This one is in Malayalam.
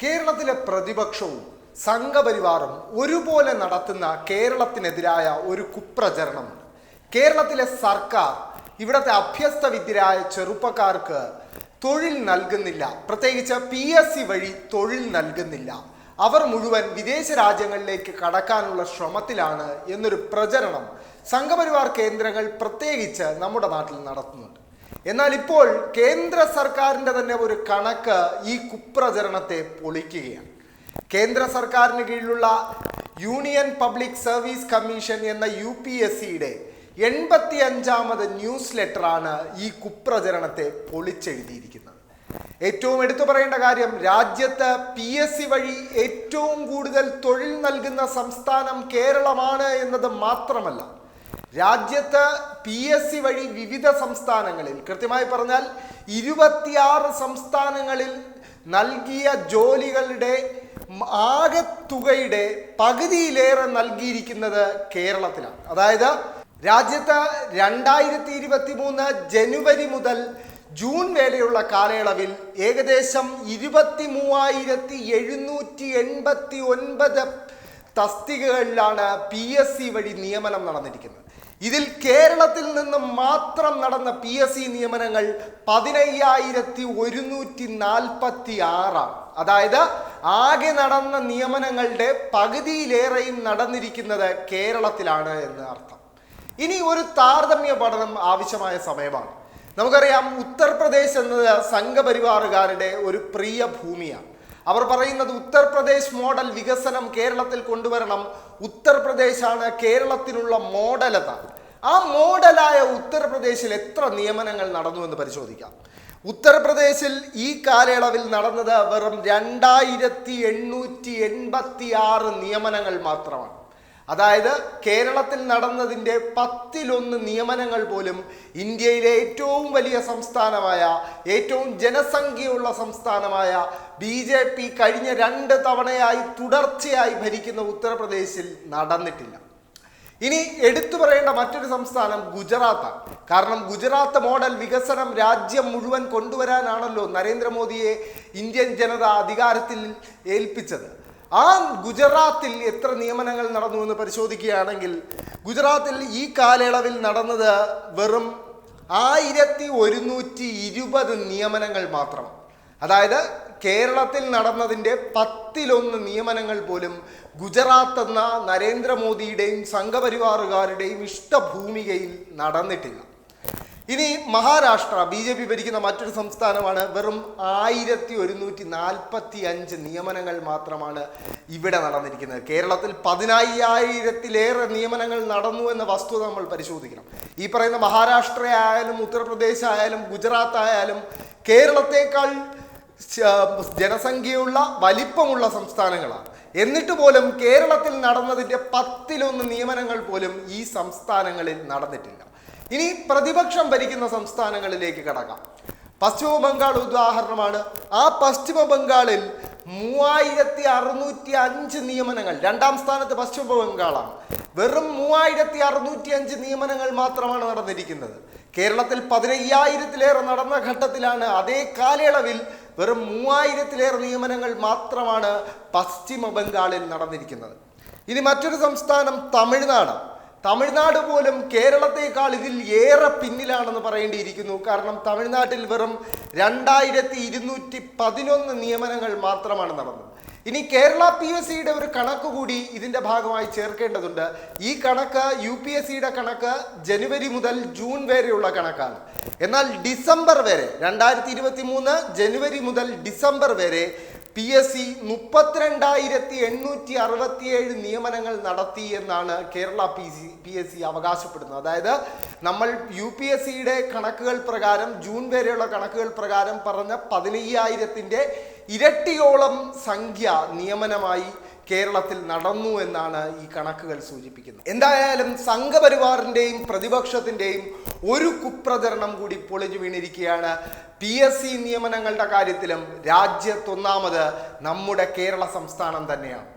കേരളത്തിലെ പ്രതിപക്ഷവും സംഘപരിവാറും ഒരുപോലെ നടത്തുന്ന കേരളത്തിനെതിരായ ഒരു കുപ്രചരണമുണ്ട് കേരളത്തിലെ സർക്കാർ ഇവിടുത്തെ അഭ്യസ്ത വിദ്യരായ ചെറുപ്പക്കാർക്ക് തൊഴിൽ നൽകുന്നില്ല. പ്രത്യേകിച്ച് പി എസ് സി വഴി തൊഴിൽ നൽകുന്നില്ല. അവർ മുഴുവൻ വിദേശ രാജ്യങ്ങളിലേക്ക് കടക്കാനുള്ള ശ്രമത്തിലാണ് എന്നൊരു പ്രചരണം സംഘപരിവാർ കേന്ദ്രങ്ങൾ പ്രത്യേകിച്ച് നമ്മുടെ നാട്ടിൽ നടത്തുന്നുണ്ട്. എന്നാൽ ഇപ്പോൾ കേന്ദ്ര സർക്കാരിന്റെ തന്നെ ഒരു കണക്ക് ഈ കുപ്രചരണത്തെ പൊളിക്കുകയാണ്. കേന്ദ്ര സർക്കാരിന് കീഴിലുള്ള യൂണിയൻ പബ്ലിക് സർവീസ് കമ്മീഷൻ എന്ന യു പി എസ് സിയുടെ എൺപത്തി അഞ്ചാമത് ന്യൂസ് ലെറ്ററാണ് ഈ കുപ്രചരണത്തെ പൊളിച്ചെഴുതിയിരിക്കുന്നത്. ഏറ്റവും എടുത്തു പറയേണ്ട കാര്യം രാജ്യത്ത് പി എസ് സി വഴി ഏറ്റവും കൂടുതൽ തൊഴിൽ നൽകുന്ന സംസ്ഥാനം കേരളമാണ് എന്നത് മാത്രമല്ല രാജ്യത്ത് പി എസ് സി വഴി വിവിധ സംസ്ഥാനങ്ങളിൽ കൃത്യമായി പറഞ്ഞാൽ ഇരുപത്തിയാറ് സംസ്ഥാനങ്ങളിൽ നൽകിയ ജോലികളുടെ ആകെ തുകയുടെ പകുതിയിലേറെ നൽകിയിരിക്കുന്നത് കേരളത്തിലാണ്. അതായത് രാജ്യത്ത് രണ്ടായിരത്തി ഇരുപത്തി മൂന്ന് ജനുവരി മുതൽ ജൂൺ വരെയുള്ള കാലയളവിൽ ഏകദേശം ഇരുപത്തി മൂവായിരത്തി എഴുന്നൂറ്റി എൺപത്തി ഒൻപത് തസ്തികകളിലാണ് പി എസ് സി വഴി നിയമനം നടന്നിരിക്കുന്നത്. ഇതിൽ കേരളത്തിൽ നിന്ന് മാത്രം നടന്ന പി എസ് സി നിയമനങ്ങൾ പതിനയ്യായിരത്തി ഒരുന്നൂറ്റി നാൽപ്പത്തി ആറാണ് അതായത് ആകെ നടന്ന നിയമനങ്ങളുടെ പകുതിയിലേറെയും നടന്നിരിക്കുന്നത് കേരളത്തിലാണ് എന്ന് അർത്ഥം. ഇനി ഒരു താരതമ്യ പഠനം ആവശ്യമായ സമയമാണ്. നമുക്കറിയാം ഉത്തർപ്രദേശ് എന്നത് സംഘപരിവാറുകാരുടെ ഒരു പ്രിയ ഭൂമിയാണ്. അവർ പറയുന്നത് ഉത്തർപ്രദേശ് മോഡൽ വികസനം കേരളത്തിൽ കൊണ്ടുവരണം. ഉത്തർപ്രദേശാണ് കേരളത്തിനുള്ള മോഡലത ആ മോഡലായ ഉത്തർപ്രദേശിൽ എത്ര നിയമനങ്ങൾ നടന്നു എന്ന് പരിശോധിക്കാം. ഉത്തർപ്രദേശിൽ ഈ കാലയളവിൽ നടന്നത് വെറും രണ്ടായിരത്തി എണ്ണൂറ്റി എൺപത്തി ആറ് നിയമനങ്ങൾ മാത്രമാണ്. അതായത് കേരളത്തിൽ നടന്നതിന്റെ പത്തിലൊന്ന് നിയമനങ്ങൾ പോലും ഇന്ത്യയിലെ ഏറ്റവും വലിയ സംസ്ഥാനമായ ഏറ്റവും ജനസംഖ്യയുള്ള സംസ്ഥാനമായ ബി ജെ പി കഴിഞ്ഞ രണ്ട് തവണയായി തുടർച്ചയായി ഭരിക്കുന്ന ഉത്തർപ്രദേശിൽ നടന്നിട്ടില്ല. ഇനി എടുത്തു പറയേണ്ട മറ്റൊരു സംസ്ഥാനം ഗുജറാത്താണ്. കാരണം ഗുജറാത്ത് മോഡൽ വികസനം രാജ്യം മുഴുവൻ കൊണ്ടുവരാനാണല്ലോ നരേന്ദ്രമോദിയെ ഇന്ത്യൻ ജനത അധികാരത്തിൽ ഏൽപ്പിച്ചത്. ആ ഗുജറാത്തിൽ എത്ര നിയമനങ്ങൾ നടന്നു എന്ന് പരിശോധിക്കുകയാണെങ്കിൽ ഗുജറാത്തിൽ ഈ കാലയളവിൽ നടന്നത് വെറും ആയിരത്തി ഒരുന്നൂറ്റി ഇരുപത് നിയമനങ്ങൾ മാത്രം. അതായത് കേരളത്തിൽ നടന്നതിന്റെ പത്തിലൊന്ന് നിയമനങ്ങൾ പോലും ഗുജറാത്ത് എന്ന നരേന്ദ്രമോദിയുടെയും സംഘപരിവാറുകാരുടെയും ഇഷ്ടഭൂമികയിൽ നടന്നിട്ടില്ല. ഇനി മഹാരാഷ്ട്ര ബി ജെ പി ഭരിക്കുന്ന മറ്റൊരു സംസ്ഥാനമാണ് വെറും ആയിരത്തി ഒരുന്നൂറ്റി നാൽപ്പത്തി അഞ്ച് നിയമനങ്ങൾ മാത്രമാണ് ഇവിടെ നടന്നിരിക്കുന്നത്. കേരളത്തിൽ പതിനായിരത്തിലേറെ നിയമനങ്ങൾ നടന്നു എന്ന വസ്തുത നമ്മൾ പരിശോധിക്കണം. ഈ പറയുന്ന മഹാരാഷ്ട്ര ആയാലും ഉത്തർപ്രദേശ് ആയാലും ഗുജറാത്ത് ആയാലും കേരളത്തെക്കാൾ ജനസംഖ്യയുള്ള വലിപ്പമുള്ള സംസ്ഥാനങ്ങളാണ്. എന്നിട്ട് പോലും കേരളത്തിൽ നടന്നതിന്റെ പത്തിലൊന്ന് നിയമനങ്ങൾ പോലും ഈ സംസ്ഥാനങ്ങളിൽ നടന്നിട്ടില്ല. ഇനി പ്രതിപക്ഷം ഭരിക്കുന്ന സംസ്ഥാനങ്ങളിലേക്ക് കടക്കാം. പശ്ചിമ ബംഗാൾ ഉദാഹരണമാണ്. ആ പശ്ചിമ ബംഗാളിൽ മൂവായിരത്തി അറുന്നൂറ്റി അഞ്ച് നിയമനങ്ങൾ രണ്ടാം സ്ഥാനത്ത് പശ്ചിമ ബംഗാളാണ്. വെറും മൂവായിരത്തി അറുന്നൂറ്റി അഞ്ച് നിയമനങ്ങൾ മാത്രമാണ് നടന്നിരിക്കുന്നത്. കേരളത്തിൽ പതിനയ്യായിരത്തിലേറെ നടന്ന ഘട്ടത്തിലാണ് അതേ കാലയളവിൽ വെറും മൂവായിരത്തിലേറെ നിയമനങ്ങൾ മാത്രമാണ് പശ്ചിമ ബംഗാളിൽ നടന്നിരിക്കുന്നത്. ഇനി മറ്റൊരു സംസ്ഥാനം തമിഴ്നാട് തമിഴ്നാട് പോലും കേരളത്തെക്കാൾ ഇതിൽ ഏറെ പിന്നിലാണെന്ന് പറയേണ്ടിയിരിക്കുന്നു. കാരണം തമിഴ്നാട്ടിൽ വെറും രണ്ടായിരത്തി ഇരുന്നൂറ്റി പതിനൊന്ന് നിയമനങ്ങൾ മാത്രമാണ് നടന്നത്. ഇനി കേരള പി എസ് സിയുടെ ഒരു കണക്ക് കൂടി ഇതിന്റെ ഭാഗമായി ചേർക്കേണ്ടതുണ്ട്. ഈ കണക്ക് യു പി എസ് സിയുടെ കണക്ക് ജനുവരി മുതൽ ജൂൺ വരെയുള്ള കണക്കാണ്. എന്നാൽ ഡിസംബർ വരെ രണ്ടായിരത്തി ജനുവരി മുതൽ ഡിസംബർ വരെ പി എസ് സി മുപ്പത്തിരണ്ടായിരത്തി എണ്ണൂറ്റി അറുപത്തിയേഴ് നിയമനങ്ങൾ നടത്തി എന്നാണ് Kerala P C P S C അവകാശപ്പെടുന്നത്. അതായത് നമ്മൾ യു പി എസ് സിയുടെ കണക്കുകൾ പ്രകാരം ജൂൺ വരെയുള്ള കണക്കുകൾ പ്രകാരം പറഞ്ഞ പതിനയ്യായിരത്തിന്റെ ഇരട്ടിയോളം സംഖ്യ നിയമനമായി കേരളത്തിൽ നടന്നു എന്നാണ് ഈ കണക്കുകൾ സൂചിപ്പിക്കുന്നത്. എന്തായാലും സംഘപരിവാറിന്റെയും പ്രതിപക്ഷത്തിന്റെയും ഒരു കുപ്രചരണം കൂടി പൊളിഞ്ഞു വീണിരിക്കുകയാണ് പി എസ് സി നിയമനങ്ങളുടെ കാര്യത്തിലും രാജ്യത്തൊന്നാമത് നമ്മുടെ കേരള സംസ്ഥാനം തന്നെയാണ്.